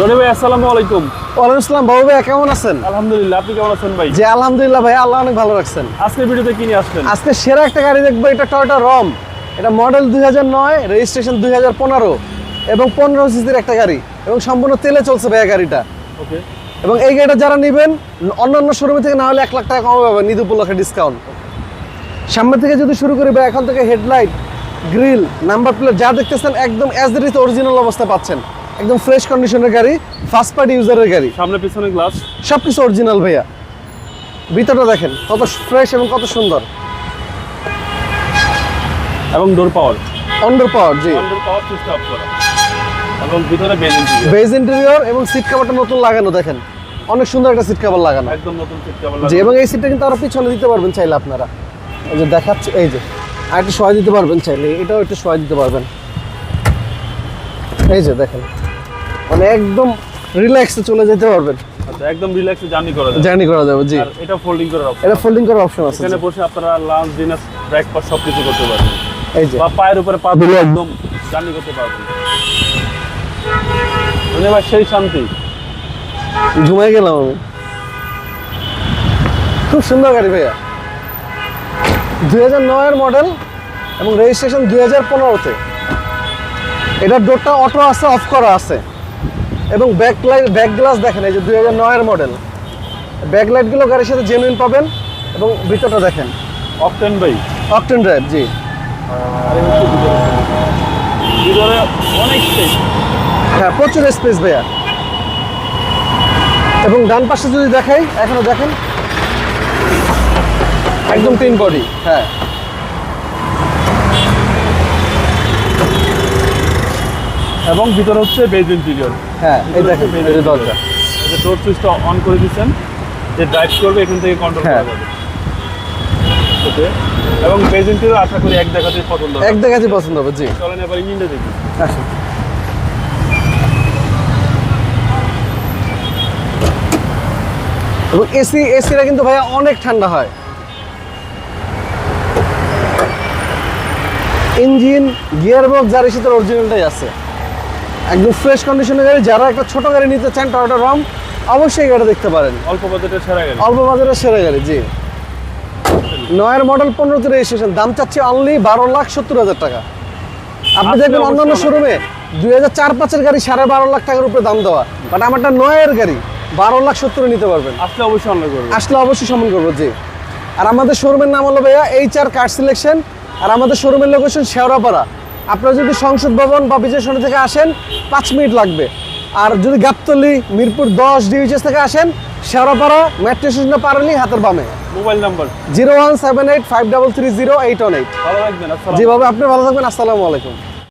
রনি ভাই আসসালামু আলাইকুম। ওয়ালাইকুম আসসালাম বাবু ভাই কেমন আছেন? আলহামদুলিল্লাহ আপনি কেমন আছেন ভাই? জি আলহামদুলিল্লাহ ভাই আল্লাহ অনেক ভালো রাখছেন। ভিডিওতে কি নিয়ে আসলেন আজকে সেরা একটা গাড়ি দেখব এটা টয়োটা রম এটা মডেল দুই রেজিস্ট্রেশন দুই এবং পনেরো সিসির একটা গাড়ি এবং সম্পূর্ণ তেলে চলছে ভাইয়া গাড়িটা। ওকে এবং এই গাড়িটা যারা নেবেন অন্যান্য শোরুমে থেকে না হলে এক লাখ টাকা কমে পাবেন ঈদ উপলক্ষে ডিসকাউন্ট সামনে থেকে যদি শুরু করি এখন থেকে হেডলাইট গ্রিল নাম্বার প্লেট যা দেখতেছেন একদম অ্যাজ ইট ইজ অরিজিনাল অবস্থা পাচ্ছেন। একদম ফ্রেশ কন্ডিশনের গাড়ি ফার্স্ট পার্টি ইউজারের গাড়ি। সামনে পিছনে গ্লাস সব কিছু অরিজিনাল ভাইয়া। ভিতরটা দেখেন কত ফ্রেশ এবং কত সুন্দর। এবং ডোর পাওয়ার অন্ডার পাওয়ার জি। ডোর পাওয়ার অফ করা। এবং ভিতরে বেল ইন্টেরিয়র বেজ ইন্টেরিয়র এবং সিট কাভারটা নতুন লাগানো দেখেন। অনেক সুন্দর একটা সিট কাভার লাগানো। একদম নতুন সিট কভার লাগানো। জি এবং এই সিটটা কিন্তু আরও পিছনে দিতে পারবেন চাইলে আপনারা। এই যে দেখাচ্ছি এই যে। আর একটু সহায় দিতে পারবেন চাইলে এটাও একটু সহায় দিতে পারবেন। এই যে দেখেন। মানে একদম রিল্যাক্সে চলে যেতে পারবেন। আচ্ছা একদম রিল্যাক্সে জার্নি করা যায় জার্নি করা যাবে জি। এটা ফোল্ডিং করার অপশন এটা ফোল্ডিং করার অপশন আছে এখানে বসে আপনারা লাঞ্চ ডিনার ব্রেকফাস্ট সব কিছু করতে পারবেন। এই যে। বা পায়ের উপরে পা দিলে একদম জার্নি করতে পারবেন। রনি ভাই সেই শান্তি। ঘুমাই গেলাম আমি। খুব সুন্দর গাড়ি ভাইয়া। দুই হাজার নয়ের মডেল এবং রেজিস্ট্রেশন দুই হাজার পনেরোতে। এটার ডোরটা অটো আছে অফ করা আছে। এবং ব্যাক লাইট ব্যাক গ্লাস দেখেন এই যে দুই হাজার নয়ের মডেল ব্যাক লাইটগুলো গাড়ির সাথে জেনুইন পাবেন এবং ভিতরটা দেখেন। অকটেন ভাই। অকটেন ড্রাইভ জি। ভিতরে। অনেক স্পেস হ্যাঁ প্রচুর স্পেস ভাইয়া। এবং ডান পাশে যদি দেখাই এখনও দেখেন। একদম ক্লিন বডি হ্যাঁ। এবং ভিতরে হচ্ছে বেজ ইন্টেরিয়র হ্যাঁ এই দেখেন এই যে দরজা। এই যে ডোর সুইচটা অন করে দিচ্ছেন যে ড্রাইভ করবে এখান থেকে কন্ট্রোল করা হ্যাঁ। যাবে। ওকে এবং বেজ ইন্টেরিয়র আশা করি এক দেখাতেই পছন্দ হবে। এক দেখাচ্ছি পছন্দ হবে জি। চলেন এবার ইঞ্জিনটা দেখি। আসুন। এবং এসি এসিটা কিন্তু ভাইয়া অনেক ঠান্ডা হয়। ইঞ্জিন গিয়ার বক্স যার সাথে অরিজিনালটাই আছে। একদম ফ্রেশ কন্ডিশনের গাড়ি। যারা একটা ছোট গাড়ি নিতে চান টয়োটা রম অবশ্যই গাড়ি দেখতে পারেন। অল্প বাজেটের সেরা গাড়ি। অল্প বাজারের সেরা গাড়ি জি। নয়ের মডেল পনেরোতে রেজিস্ট্রেশন দাম চাচ্ছি অনলি বারো লাখ সত্তর হাজার টাকা। আপনি দেখবেন অন্যান্য শোরুমে দুই হাজার চার পাঁচের গাড়ি সাড়ে বারো লাখ টাকার উপরে দাম দেওয়া। বাট আমারটা নয়ের গাড়ি বারো লাখ সত্তরে নিতে পারবেন। আসলে অবশ্যই অনলাইন করবে আসলে অবশ্যই সম্মান করব জি। আর আমাদের শোরুমের নাম হলো ভাইয়া এইচ আর কার সিলেকশন আর আমাদের শোরুমের লোকেশন শেওড়াপাড়া। আপনারা যদি সংসদ ভবন বা বিজয় থেকে আসেন পাঁচ মিনিট লাগবে। আর যদি গাবতলি মিরপুর দশ ডিভিজেস থেকে আসেন শেওড়াপাড়া মেট্রো স্টেশনে পারলি হাতের বামে। Mobile number. Zero one seven eight five double three zero eight one eight. ভালো থাকবেন যেভাবে আপনি ভালো থাকবেন আসসালামু আলাইকুম।